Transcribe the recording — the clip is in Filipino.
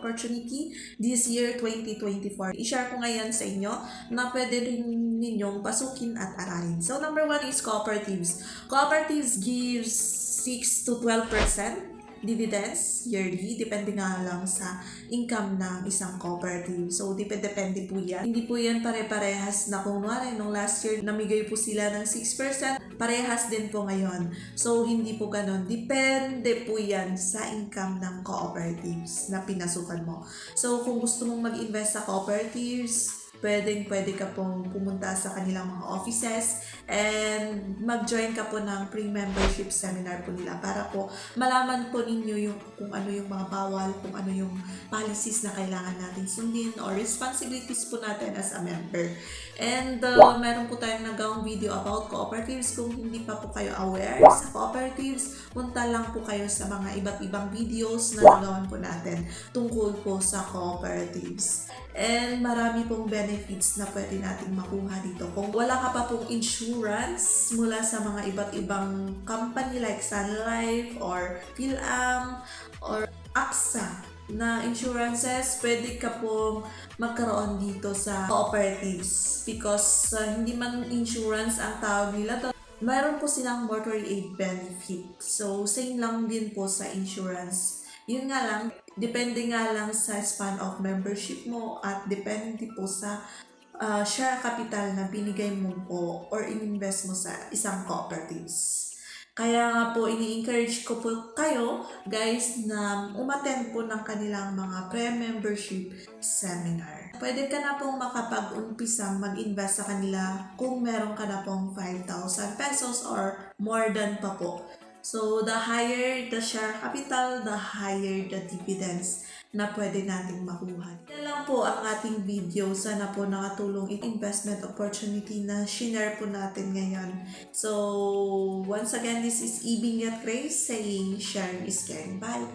opportunity this year 2024. I-share ko ngayon sa inyo na pwede rin ninyong pasukin at aralin. So number one is cooperatives. Cooperatives gives 6 to 12% dividends yearly, depende nga lang sa income ng isang cooperative. So, depende, depende po yan. Hindi po yan pare-parehas na kung wala, nung last year, namigay po sila ng 6%, parehas din po ngayon. So, hindi po ganon. Depende po yan sa income ng cooperatives na pinasukan mo. So, kung gusto mong mag-invest sa cooperatives, pwedeng pwede ka pong pumunta sa kanilang mga offices and mag-join ka po ng pre-membership seminar po nila para po malaman po ninyo yung kung ano yung mga bawal, kung ano yung policies na kailangan natin sundin or responsibilities po natin as a member. And uh, meron po tayong nagawang video about cooperatives. Kung hindi pa po kayo aware sa cooperatives, punta lang po kayo sa mga iba't ibang videos na nagawan po natin tungkol po sa cooperatives. And marami pong benefits na pwede nating makuha dito. Kung wala ka pa pong insurance mula sa mga iba't ibang company like Sun Life or PhilAm or AXA na insurances, pwede ka pong magkaroon dito sa cooperatives because uh, hindi man insurance ang tawag nila to mayroon po silang mortuary aid benefit. So, same lang din po sa insurance. Yun nga lang, depende nga lang sa span of membership mo at depende po sa uh, share capital na binigay mo po or in-invest mo sa isang cooperatives. Kaya nga po, ini-encourage ko po kayo, guys, na umattend po ng kanilang mga pre-membership seminar. Pwede ka na pong makapag-umpisang mag-invest sa kanila kung meron ka na pong 5,000 pesos or more than pa po. So, the higher the share capital, the higher the dividends na pwede nating makuha. Yan lang po ang ating video. Sana po nakatulong investment opportunity na shinare po natin ngayon. So, once again, this is Ibing Yat Grace saying sharing is caring. Bye!